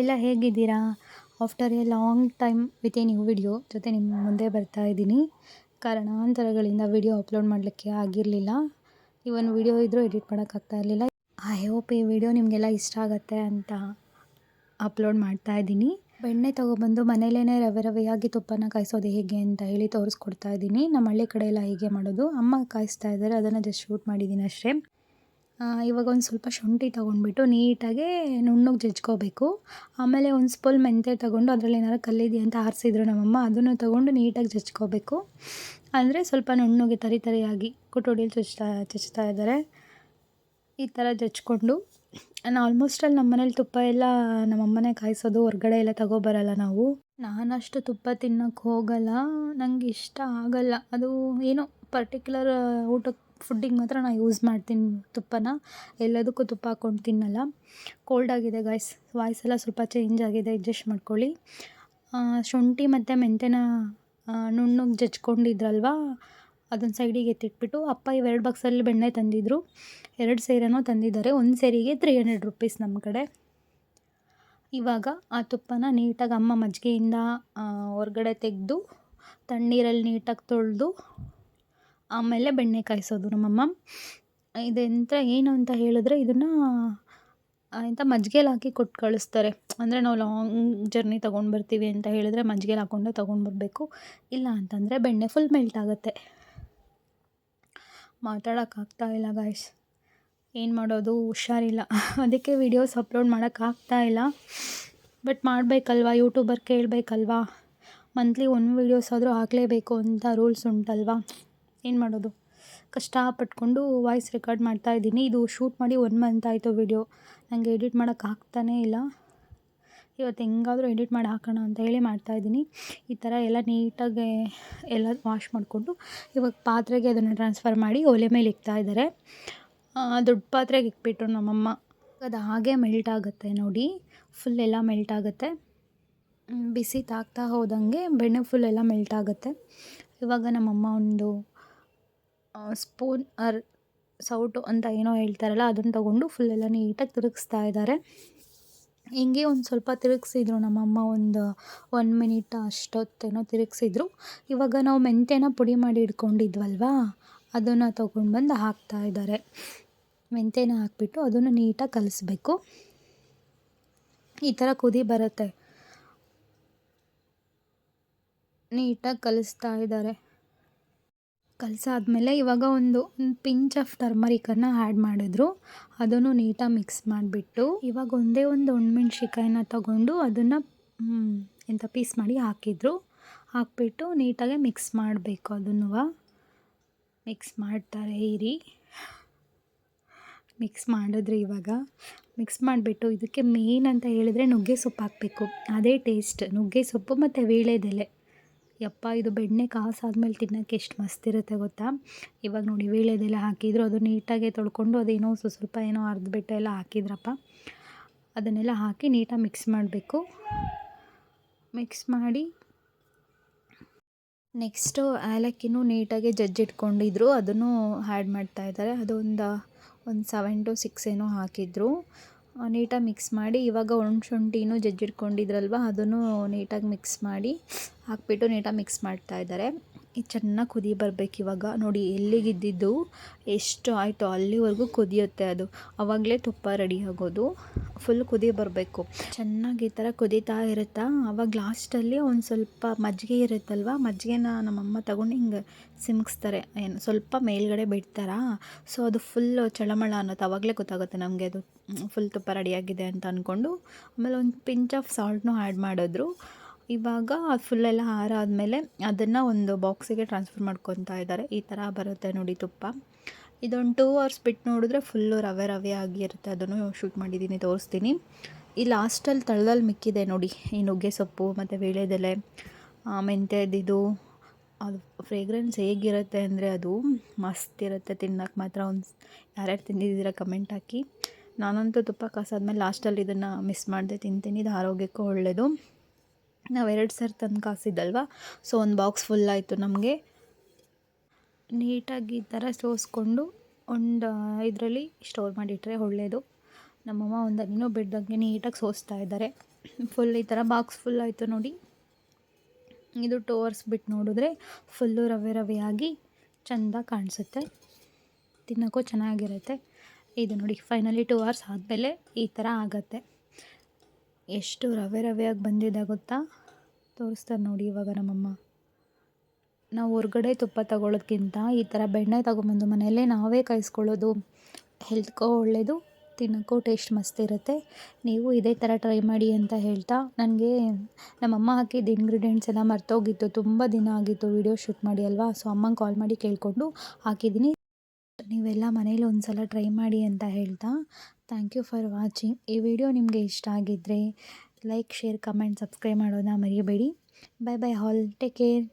ಎಲ್ಲ ಹೇಗಿದ್ದೀರಾ? After a long time with a new video ಜೊತೆ ನಿಮ್ಮ ಮುಂದೆ ಬರ್ತಾ ಇದ್ದೀನಿ. ಕಾರಣಾಂತರಗಳಿಂದ ವಿಡಿಯೋ ಅಪ್ಲೋಡ್ ಮಾಡಲಿಕ್ಕೆ ಆಗಿರಲಿಲ್ಲ. ಇವನ್ ವಿಡಿಯೋ ಇದ್ದರೂ ಎಡಿಟ್ ಮಾಡೋಕ್ಕಾಗ್ತಾ ಇರಲಿಲ್ಲ. ಐ ಹೋಪ್ ಈ ವಿಡಿಯೋ ನಿಮಗೆಲ್ಲ ಇಷ್ಟ ಆಗುತ್ತೆ ಅಂತ ಅಪ್ಲೋಡ್ ಮಾಡ್ತಾ ಇದ್ದೀನಿ. ಬೆಣ್ಣೆ ತೊಗೊಬಂದು ಮನೇಲೇ ರವೆ ರವೆಯಾಗಿ ತುಪ್ಪನ ಕಾಯಿಸೋದು ಹೇಗೆ ಅಂತ ಹೇಳಿ ತೋರಿಸ್ಕೊಡ್ತಾ ಇದ್ದೀನಿ. ನಮ್ಮ ಹಳ್ಳಿ ಕಡೆ ಎಲ್ಲ ಹೀಗೆ ಮಾಡೋದು. ಅಮ್ಮ ಕಾಯಿಸ್ತಾ ಇದ್ದಾರೆ. ಅದನ್ನು ಜಸ್ಟ್ ಶೂಟ್ ಮಾಡಿದ್ದೀನಿ ಅಷ್ಟೇ. ಇವಾಗ ಒಂದು ಸ್ವಲ್ಪ ಶುಂಠಿ ತೊಗೊಂಡ್ಬಿಟ್ಟು ನೀಟಾಗಿ ನುಣ್ಣಗೆ ಜಜ್ಕೋಬೇಕು. ಆಮೇಲೆ ಒಂದು ಸ್ಪೂನ್ ಮೆಂತ್ಯ ತೊಗೊಂಡು ಅದರಲ್ಲಿ ಏನಾರು ಕಲ್ಲಿದೆಯಾ ಅಂತ ಆರಿಸಿದ್ರು ನಮ್ಮಮ್ಮ, ಅದನ್ನು ತೊಗೊಂಡು ನೀಟಾಗಿ ಜಜ್ಕೋಬೇಕು. ಅಂದರೆ ಸ್ವಲ್ಪ ನುಣ್ಣಗೆ ತರಿ ತರಿಯಾಗಿ ಕುಟುಡಿಯಲ್ಲಿ ಚುಚ್ತಾ ಚುಚ್ತಾ ಇದ್ದಾರೆ. ಈ ಥರ ಜಜ್ಕೊಂಡು, ನಾನು ಆಲ್ಮೋಸ್ಟ್ ಅಲ್ಲಿ ನಮ್ಮ ಮನೇಲಿ ತುಪ್ಪ ಎಲ್ಲ ನಮ್ಮಮ್ಮನೇ ಕಾಯಿಸೋದು, ಹೊರ್ಗಡೆ ಎಲ್ಲ ತಗೊಬರಲ್ಲ ನಾವು. ನಾನಷ್ಟು ತುಪ್ಪ ತಿನ್ನೋಕ್ಕೆ ಹೋಗಲ್ಲ ನನಗೆ ಇಷ್ಟ ಆಗಲ್ಲ. ಅದು ಏನೋ ಪರ್ಟಿಕ್ಯುಲರ್ ಊಟಕ್ಕೆ ಫುಡ್ಡಿಗೆ ಮಾತ್ರ ನಾನು ಯೂಸ್ ಮಾಡ್ತೀನಿ ತುಪ್ಪನ. ಎಲ್ಲದಕ್ಕೂ ತುಪ್ಪ ಹಾಕ್ಕೊಂಡು ತಿನ್ನಲ್ಲ. ಕೋಲ್ಡ್ ಆಗಿದೆ ಗಾಯ್ಸ್ ವಾಯ್ಸ್ ಎಲ್ಲ ಸ್ವಲ್ಪ ಚೇಂಜ್ ಆಗಿದೆ. ಅಡ್ಜಸ್ಟ್ ಮಾಡ್ಕೊಳ್ಳಿ. ಶುಂಠಿ ಮತ್ತು ಮೆಂತ್ಯನ ನುಣ್ಣಗೆ ಜಜ್ಕೊಂಡಿದ್ರಲ್ವ? ಅದೊಂದು ಸೈಡಿಗೆ ಎತ್ತಿಟ್ಬಿಟ್ಟು ಅಪ್ಪ ಇವೆರಡು ಬಾಕ್ಸಲ್ಲಿ ಬೆಣ್ಣೆ ತಂದಿದ್ದರು ಎರಡು ಸೇರೇನೋ ತಂದಿದ್ದಾರೆ. ಒಂದು ಸೇರಿಗೆ ತ್ರೀ ಹಂಡ್ರೆಡ್ ರುಪೀಸ್ ನಮ್ಮ ಕಡೆ. ಇವಾಗ ಆ ತುಪ್ಪನ ನೀಟಾಗಿ ಅಮ್ಮ ಮಜ್ಜಿಗೆಯಿಂದ ಹೊರ್ಗಡೆ ತೆಗೆದು, ತಣ್ಣೀರಲ್ಲಿ ನೀಟಾಗಿ ತೊಳೆದು ಆಮೇಲೆ ಬೆಣ್ಣೆ ಕಾಯಿಸೋದು ನಮ್ಮಮ್ಮ. ಇದೆಂತ ಏನು ಅಂತ ಹೇಳಿದ್ರೆ ಇದನ್ನು ಎಂಥ ಮಜ್ಜಿಗೆಲಿ ಹಾಕಿ ಕೊಟ್ಟು ಕಳಿಸ್ತಾರೆ. ಅಂದರೆ ನಾವು ಲಾಂಗ್ ಜರ್ನಿ ತೊಗೊಂಡು ಬರ್ತೀವಿ ಅಂತ ಹೇಳಿದ್ರೆ ಮಜ್ಜಿಗೆಲಿ ಹಾಕ್ಕೊಂಡೆ ತೊಗೊಂಡು ಬರಬೇಕು. ಇಲ್ಲ ಅಂತಂದರೆ ಬೆಣ್ಣೆ ಫುಲ್ ಮೆಲ್ಟ್ ಆಗುತ್ತೆ. ಮಾತಾಡೋಕ್ಕಾಗ್ತಾ ಇಲ್ಲ ಗಾಯ್ಸ್ ಏನು ಮಾಡೋದು? ಹುಷಾರಿಲ್ಲ. ಅದಕ್ಕೆ ವೀಡಿಯೋಸ್ ಅಪ್ಲೋಡ್ ಮಾಡೋಕ್ಕಾಗ್ತಾ ಇಲ್ಲ. ಬಟ್ ಮಾಡಬೇಕಲ್ವಾ? ಯೂಟ್ಯೂಬರ್ ಕೇಳಬೇಕಲ್ವಾ? ಮಂತ್ಲಿ ಒಂದು ವೀಡಿಯೋಸ್ ಆದರೂ ಹಾಕಲೇಬೇಕು ಅಂತ ರೂಲ್ಸ್ ಉಂಟಲ್ವಾ? ಏನು ಮಾಡೋದು? ಕಷ್ಟಪಟ್ಕೊಂಡು ವಾಯ್ಸ್ ರೆಕಾರ್ಡ್ ಮಾಡ್ತಾ ಇದ್ದೀನಿ. ಇದು ಶೂಟ್ ಮಾಡಿ ಒನ್ ಮಂತ್ ಆಯಿತು ವಿಡಿಯೋ ನನಗೆ ಎಡಿಟ್ ಮಾಡೋಕ್ಕಾಗ್ತಾನೇ ಇಲ್ಲ. ಇವತ್ತು ಹೆಂಗಾದರೂ ಎಡಿಟ್ ಮಾಡಿ ಹಾಕೋಣ ಅಂತ ಹೇಳಿ ಮಾಡ್ತಾಯಿದ್ದೀನಿ ಈ ಥರ ಎಲ್ಲ ನೀಟಾಗಿ ಎಲ್ಲ ವಾಶ್ ಮಾಡಿಕೊಂಡು ಇವಾಗ ಪಾತ್ರೆಗೆ ಅದನ್ನು ಟ್ರಾನ್ಸ್ಫರ್ ಮಾಡಿ ಒಲೆ ಮೇಲೆ ಇಕ್ತಾ ಇದ್ದಾರೆ. ದೊಡ್ಡ ಪಾತ್ರೆಗೆ ಇಕ್ಬಿಟ್ರು ನಮ್ಮಮ್ಮ. ಅದು ಹಾಗೆ ಮೆಲ್ಟ್ ಆಗುತ್ತೆ ನೋಡಿ. ಫುಲ್ ಎಲ್ಲ ಮೆಲ್ಟ್ ಆಗುತ್ತೆ. ಬಿಸಿ ತಾಗ್ತಾ ಹೋದಂಗೆ ಬೆಣ್ಣೆ ಫುಲ್ ಎಲ್ಲ ಮೆಲ್ಟ್ ಆಗುತ್ತೆ. ಇವಾಗ ನಮ್ಮಮ್ಮ ಒಂದು ಸ್ಪೂನ್ ಆರ್ ಸೌಟು ಅಂತ ಏನೋ ಹೇಳ್ತಾರಲ್ಲ, ಅದನ್ನು ತಗೊಂಡು ಫುಲ್ ಎಲ್ಲ ನೀಟಾಗಿ ತಿರುಗಿಸ್ತಾ ಇದ್ದಾರೆ. ಹಿಂಗೆ ಒಂದು ಸ್ವಲ್ಪ ತಿರುಗಿಸಿದ್ರು ನಮ್ಮಮ್ಮ, ಒಂದು ಒನ್ ಮಿನಿಟ್ ಅಷ್ಟೊತ್ತೇನೋ ತಿರುಗಿಸಿದ್ರು. ಇವಾಗ ನಾವು ಮೆಂತ್ಯನ ಪುಡಿ ಮಾಡಿ ಇಟ್ಕೊಂಡಿದ್ವಲ್ವಾ, ಅದನ್ನು ತೊಗೊಂಡು ಬಂದು ಹಾಕ್ತಾ ಇದ್ದಾರೆ. ಮೆಂತ್ಯನ ಹಾಕ್ಬಿಟ್ಟು ಅದನ್ನು ನೀಟಾಗಿ ಕಲಿಸ್ಬೇಕು. ಈ ಥರ ಕುದಿ ಬರುತ್ತೆ. ನೀಟಾಗಿ ಕಲಿಸ್ತಾ ಇದ್ದಾರೆ. ಕಲಸಾದ್ಮೇಲೆ ಇವಾಗ ಒಂದು ಪಿಂಚ್ ಆಫ್ ಟರ್ಮರಿಕನ್ನು ಆ್ಯಡ್ ಮಾಡಿದ್ರು. ಅದನ್ನು ನೀಟಾಗಿ ಮಿಕ್ಸ್ ಮಾಡಿಬಿಟ್ಟು ಇವಾಗ ಒಂದೇ ಒಂದು ಒಣಮೆಣ್ಸಿಕಾಯಿನ ತಗೊಂಡು ಅದನ್ನು ಎಂಥ ಪೀಸ್ ಮಾಡಿ ಹಾಕಿದ್ರು. ಹಾಕ್ಬಿಟ್ಟು ನೀಟಾಗೆ ಮಿಕ್ಸ್ ಮಾಡಬೇಕು ಅದನ್ನು ಮಿಕ್ಸ್ ಮಾಡ್ತಾರೆ, ಇರಿ. ಮಿಕ್ಸ್ ಮಾಡಿದ್ರೆ ಇವಾಗ. ಮಿಕ್ಸ್ ಮಾಡಿಬಿಟ್ಟು ಇದಕ್ಕೆ ಮೇನ್ ಅಂತ ಹೇಳಿದ್ರೆ ನುಗ್ಗೆ ಸೊಪ್ಪು ಹಾಕಬೇಕು. ಅದೇ ಟೇಸ್ಟ್. ನುಗ್ಗೆ ಸೊಪ್ಪು ಮತ್ತು ವೀಳ್ಯದೆಲೆ. ಯಪ್ಪ, ಇದು ಬೆಣ್ಣೆ ಕಾಸಾದ್ಮೇಲೆ ತಿನ್ನೋಕ್ಕೆ ಎಷ್ಟು ಮಸ್ತ್ ಇರುತ್ತೆ ಗೊತ್ತಾ? ಇವಾಗ ನೋಡಿ ವೀಳ್ಯದೆಲೆ ಹಾಕಿದ್ರು, ಅದು ನೀಟಾಗಿ ತೊಳ್ಕೊಂಡು ಅದೇನೋ ಸ್ವ- ಸ್ವಲ್ಪ ಏನೋ ಅರ್ಧ ಬೆಟ್ಟ ಎಲ್ಲ ಹಾಕಿದ್ರಪ್ಪ. ಅದನ್ನೆಲ್ಲ ಹಾಕಿ ನೀಟಾಗಿ ಮಿಕ್ಸ್ ಮಾಡಬೇಕು. ಮಿಕ್ಸ್ ಮಾಡಿ ನೆಕ್ಸ್ಟು ಏಲಕ್ಕಿನೂ ನೀಟಾಗಿ ಜಜ್ಜಿಟ್ಕೊಂಡಿದ್ರು, ಅದನ್ನು ಆ್ಯಡ್ ಮಾಡ್ತಾ ಇದ್ದಾರೆ. ಅದೊಂದು, ಒಂದು ಸೆವೆನ್ ಟು ಸಿಕ್ಸ್ ಏನೋ ಹಾಕಿದ್ರು. ನೀಟಾಗಿ ಮಿಕ್ಸ್ ಮಾಡಿ, ಇವಾಗ ಒಣ ಶುಂಠಿನೂ ಜಜ್ಜಿಟ್ಕೊಂಡಿದ್ರಲ್ವ, ಅದನ್ನು ನೀಟಾಗಿ ಮಿಕ್ಸ್ ಮಾಡಿ ಹಾಕ್ಬಿಟ್ಟು ನೀಟಾಗಿ ಮಿಕ್ಸ್ ಮಾಡ್ತಾ ಇದ್ದಾರೆ. ಇದು ಚೆನ್ನಾಗಿ ಕುದಿ ಬರಬೇಕು ಇವಾಗ. ನೋಡಿ, ಎಲ್ಲಿಗಿದ್ದಿದ್ದು? ಎಷ್ಟು ಆಯಿತು, ಅಲ್ಲಿವರೆಗೂ ಕುದಿಯುತ್ತೆ ಅದು. ಆವಾಗಲೇ ತುಪ್ಪ ರೆಡಿ ಆಗೋದು. ಫುಲ್ ಕುದಿ ಬರಬೇಕು. ಚೆನ್ನಾಗಿ ಈ ಥರ ಕುದೀತಾ ಇರುತ್ತಾ? ಆವಾಗ ಲಾಸ್ಟಲ್ಲಿ ಒಂದು ಸ್ವಲ್ಪ ಮಜ್ಜಿಗೆ ಇರುತ್ತಲ್ವ? ಮಜ್ಜಿಗೆನ ನಮ್ಮಮ್ಮ ತಗೊಂಡು ಹಿಂಗೆ ಸಿಮ್ಗಿಸ್ತಾರೆ ಏನು, ಸ್ವಲ್ಪ ಮೇಲ್ಗಡೆ ಬಿಡ್ತಾರಾ? ಸೊ ಅದು ಫುಲ್ ಚಳಮಳ ಅನ್ನೋದು ಆವಾಗಲೇ ಗೊತ್ತಾಗುತ್ತೆ ನಮಗೆ ಅದು. ಫುಲ್ ತುಪ್ಪ ರೆಡಿಯಾಗಿದೆ ಅಂತ ಅಂದ್ಕೊಂಡು ಆಮೇಲೆ ಒಂದು ಪಿಂಚ್ ಆಫ್ ಸಾಲ್ಟ್ನೂ ಆ್ಯಡ್ ಮಾಡಿದ್ರು. ಇವಾಗ ಅದು ಫುಲ್ಲೆಲ್ಲ ಆರಾದಮೇಲೆ ಅದನ್ನು ಒಂದು ಬಾಕ್ಸಿಗೆ ಟ್ರಾನ್ಸ್ಫರ್ ಮಾಡ್ಕೊತಾ ಇದ್ದಾರೆ. ಈ ಥರ ಬರುತ್ತೆ ನೋಡಿ ತುಪ್ಪ. ಇದೊಂದು ಟೂ ಅವರ್ಸ್ ಬಿಟ್ಟು ನೋಡಿದ್ರೆ ಫುಲ್ಲು ರವೆ ರವೆ ಆಗಿರುತ್ತೆ. ಅದನ್ನು ಶೂಟ್ ಮಾಡಿದ್ದೀನಿ, ತೋರಿಸ್ತೀನಿ. ಈ ಲಾಸ್ಟಲ್ಲಿ ತಳದಲ್ಲಿ ಮಿಕ್ಕಿದೆ ನೋಡಿ. ಈ ನುಗ್ಗೆ ಸೊಪ್ಪು, ಮತ್ತು ವೀಳ್ಯದೆಲೆ ಮೆಂತ್ಯದಿದು, ಅದು ಫ್ರೇಗ್ರೆನ್ಸ್ ಹೇಗಿರುತ್ತೆ ಅಂದರೆ ಅದು ಮಸ್ತ್ ಇರುತ್ತೆ ತಿನ್ನೋಕೆ ಮಾತ್ರ. ಒಂದು ಯಾರ್ಯಾರು ತಿಂದಿದ್ದೀರಾ ಕಮೆಂಟ್ ಹಾಕಿ. ನಾನಂತೂ ತುಪ್ಪ ಕಾಸಾದ್ಮೇಲೆ ಲಾಸ್ಟಲ್ಲಿ ಇದನ್ನು ಮಿಸ್ ಮಾಡದೆ ತಿಂತೀನಿ. ಇದು ಆರೋಗ್ಯಕ್ಕೂ ಒಳ್ಳೆಯದು ನಾವು ಎರಡು ಸರ್ ತಂದು ಕಾಸಿದ್ದಲ್ವ? ಸೊ ಒಂದು ಬಾಕ್ಸ್ ಫುಲ್ ಆಯಿತು ನಮಗೆ. ನೀಟಾಗಿ ಈ ಥರ ಸೋಸ್ಕೊಂಡು ಒಂದು ಇದರಲ್ಲಿ ಸ್ಟೋರ್ ಮಾಡಿಟ್ರೆ ಒಳ್ಳೆಯದು ನಮ್ಮಮ್ಮ ಒಂದು ಹನಿನೂ ಬಿಡ್ದಂಗೆ ನೀಟಾಗಿ ಸೋಸ್ತಾ ಇದ್ದಾರೆ. ಫುಲ್ ಈ ಥರ ಬಾಕ್ಸ್ ಫುಲ್ ಆಯಿತು ನೋಡಿ. ಇದು ಟೋರ್ಸ್ ಬಿಟ್ಟು ನೋಡಿದ್ರೆ ಫುಲ್ಲು ರವೆ ಆಗಿ ಚೆಂದ ಕಾಣಿಸುತ್ತೆ. ತಿನ್ನೋಕ್ಕೂ ಚೆನ್ನಾಗಿರುತ್ತೆ. ಇದು ನೋಡಿ ಫೈನಲಿ ಟೂ ಅವರ್ಸ್ ಆದಮೇಲೆ ಈ ಥರ ಆಗುತ್ತೆ. ಎಷ್ಟು ರವೆ ರವೆಯಾಗಿ ಬಂದಿದೆ ಗೊತ್ತಾ? ತೋರಿಸ್ತಾರೆ ನೋಡಿ ಇವಾಗ ನಮ್ಮಮ್ಮ. ನಾವು ಹೊರ್ಗಡೆ ತುಪ್ಪ ತಗೊಳ್ಳೋದ್ಕಿಂತ ಈ ಥರ ಬೆಣ್ಣೆ ತಗೊಂಬಂದು ಮನೆಯಲ್ಲೇ ನಾವೇ ಕಾಯಿಸ್ಕೊಳ್ಳೋದು ಹೆಲ್ತ್ಗೂ ಒಳ್ಳೆಯದು ತಿನ್ನೋಕ್ಕೂ ಟೇಸ್ಟ್ ಮಸ್ತ್ ಇರುತ್ತೆ. ನೀವು ಇದೇ ಥರ ಟ್ರೈ ಮಾಡಿ ಅಂತ ಹೇಳ್ತಾ ನನಗೆ ನಮ್ಮಮ್ಮ ಹಾಕಿದ ಇಂಗ್ರೀಡಿಯೆಂಟ್ಸ್ ಎಲ್ಲ ಮರ್ತೋಗಿತ್ತು. ತುಂಬ ದಿನ ಆಗಿತ್ತು ವೀಡಿಯೋ ಶೂಟ್ ಮಾಡಿ ಅಲ್ವಾ? ಸೊ ಅಮ್ಮಂಗೆ ಕಾಲ್ ಮಾಡಿ ಕೇಳಿಕೊಂಡು ಹಾಕಿದ್ದೀನಿ. ನೀವೆಲ್ಲ ಮನೇಲಿ ಒಂದು ಸಲ ಟ್ರೈ ಮಾಡಿ ಅಂತ ಹೇಳ್ತಾ ಥ್ಯಾಂಕ್ ಯು ಫಾರ್ ವಾಚಿಂಗ್ ಈ ವಿಡಿಯೋ ನಿಮಗೆ ಇಷ್ಟ ಆಗಿದ್ದರೆ ಲೈಕ್ ಶೇರ್ ಕಮೆಂಟ್ ಸಬ್ಸ್ಕ್ರೈಬ್ ಮಾಡೋದನ್ನ ಮರಿಬೇಡಿ. Bye bye all take care